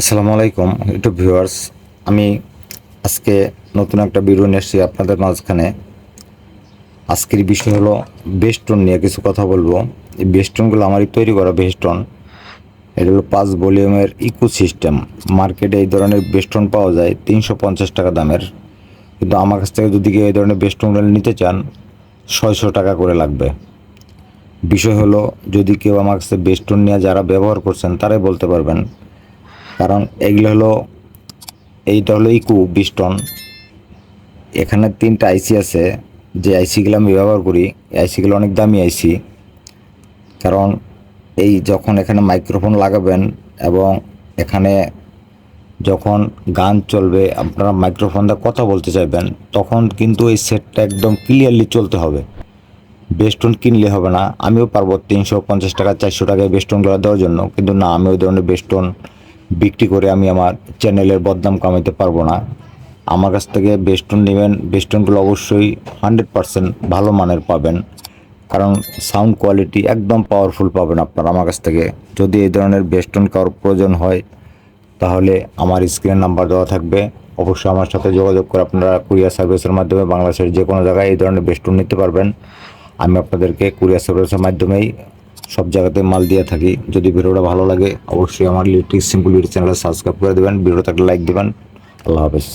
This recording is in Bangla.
আসসালামু আলাইকুম ইউটিউব ভিউয়ার্স, আমি আজকে নতুন একটা ভিডিও নিয়ে এসেছি আপনাদের মাঝখানে। আজকের বিষয় হলো বেস্টন নিয়ে কিছু কথা বলব। এই বেস্টনগুলো আমারই তৈরি করা বেস্টন এটা হলো পাঁচ ভলিউমের ইকো সিস্টেম মার্কেটে এই ধরনের বেস্টন পাওয়া যায় তিনশো পঞ্চাশ টাকা দামের। কিন্তু আমার কাছ থেকে যদি কেউ এই ধরনের বেস্টনগুলো নিতে চান, ছয়শো টাকা করে লাগবে। বিষয় হলো, যদি কেউ আমার কাছে বেস্টন নিয়ে যারা ব্যবহার করছেন, তারাই বলতে পারবেন কারণ এগুলো হলো, এইটা হলো ইকু বিস্টন এখানে তিনটা আইসি আছে, যে আইসিগুলো আমি ব্যবহার করি আইসিগুলো অনেক দামি আইসি কারণ এই যখন এখানে মাইক্রোফোন লাগাবেন এবং এখানে যখন গান চলবে, আপনারা মাইক্রোফোন দিয়ে কথা বলতে চাইবেন, তখন কিন্তু এই সেটটা একদম ক্লিয়ারলি চলতে হবে। বেস্টন কিনলে হবে না। আমিও পারব তিনশো পঞ্চাশ টাকা, চারশো টাকায় বেস্টনগুলো দেওয়ার জন্য। কিন্তু না, আমি ওই ধরনের বেস্টন বিক্রি করে আমি আমার চ্যানেলের বদনাম কামাইতে পারব না। আমার কাছ থেকে বেস্টন নেবেন। বেস্টনগুলো অবশ্যই হান্ড্রেড পারসেন্ট ভালো মানের পাবেন। কারণ সাউন্ড কোয়ালিটি একদম পাওয়ারফুল পাবেন আপনারা আমার কাছ থেকে। যদি এই ধরনের বেস্টন কারোর প্রয়োজন হয়, তাহলে আমার স্ক্রিনের নাম্বার দেওয়া থাকবে। অবশ্যই আমার সাথে যোগাযোগ করে আপনারা কুরিয়ার সার্ভিসের মাধ্যমে বাংলাদেশের যে কোনো জায়গায় এই ধরনের বেস্টন নিতে পারবেন। আমি আপনাদেরকে কুরিয়ার সার্ভিসের মাধ্যমেই সব জায়গাতে মাল দিয়ে থাকি। যদি ভিডিওটা ভালো লাগে, অবশ্যই আমার লিটিক সিম্পল ভিডিও চ্যানেলটা সাবস্ক্রাইব করে দেবেন। ভিডিওটা একটা লাইক দেবেন। আল্লাহ হাফেজ.